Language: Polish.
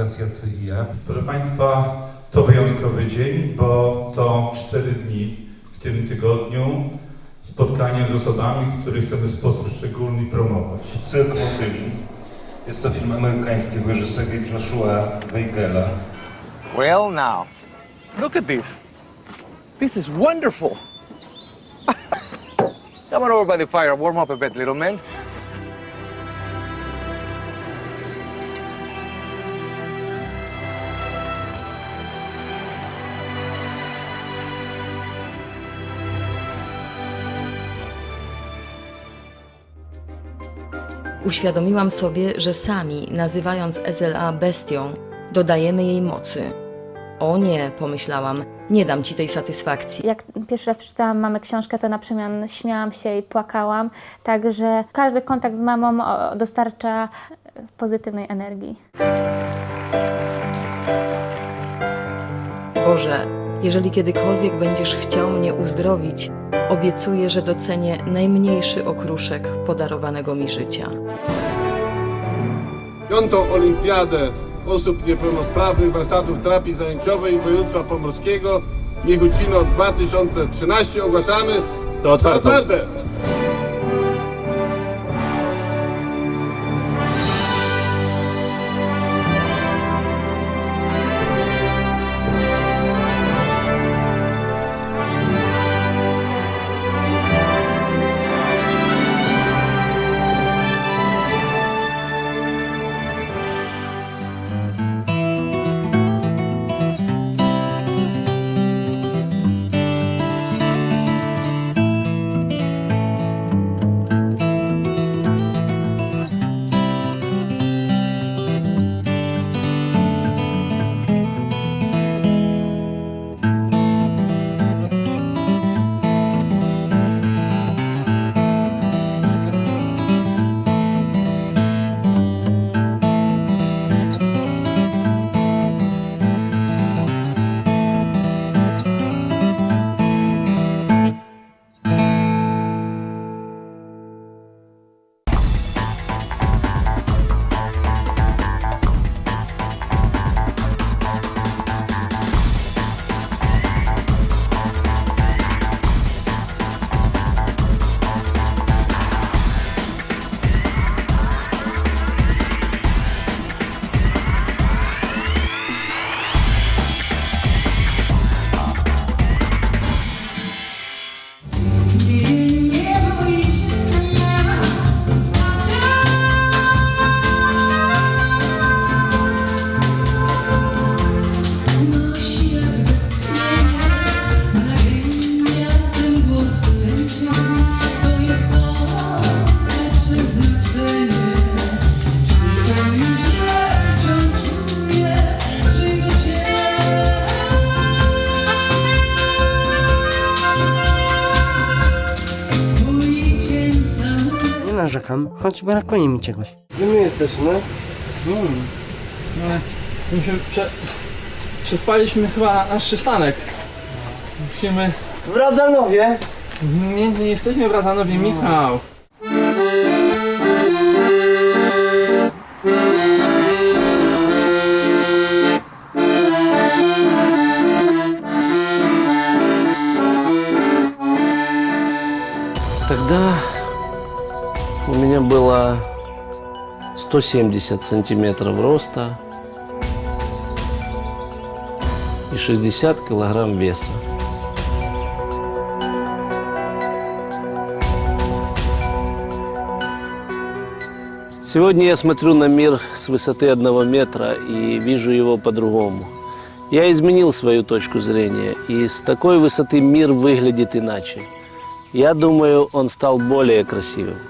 Fundacja Ty i ja. Proszę Państwa, to wyjątkowy dzień, bo to cztery dni w tym tygodniu spotkania z osobami, które chcemy w sposób szczególny promować. Cyrk Motyli. Jest to film amerykańskiego reżysera Joshua Weigela. Well, now, look at this. This is wonderful. Come on over by the fire, warm up a bit, little man. Uświadomiłam sobie, że sami, nazywając SLA bestią, dodajemy jej mocy. O nie, pomyślałam, nie dam ci tej satysfakcji. Jak pierwszy raz przeczytałam mamy książkę, to na przemian śmiałam się i płakałam. Także każdy kontakt z mamą dostarcza pozytywnej energii. Boże, jeżeli kiedykolwiek będziesz chciał mnie uzdrowić, obiecuję, że docenię najmniejszy okruszek podarowanego mi życia. piątą olimpiadę osób niepełnosprawnych warsztatów terapii zajęciowej województwa pomorskiego Miechucino 2013 ogłaszamy To otwarte. Narzekam, choć brakuje mi czegoś. Gdzie my jesteśmy? Musimy prze... Przespaliśmy chyba nasz przystanek. Musimy... W Radzanowie! Nie, nie jesteśmy w Razanowie, Michał. У меня было 170 сантиметров роста и 60 килограмм веса. Сегодня я смотрю на мир с высоты одного метра и вижу его по-другому. Я изменил свою точку зрения, и с такой высоты мир выглядит иначе. Я думаю, он стал более красивым.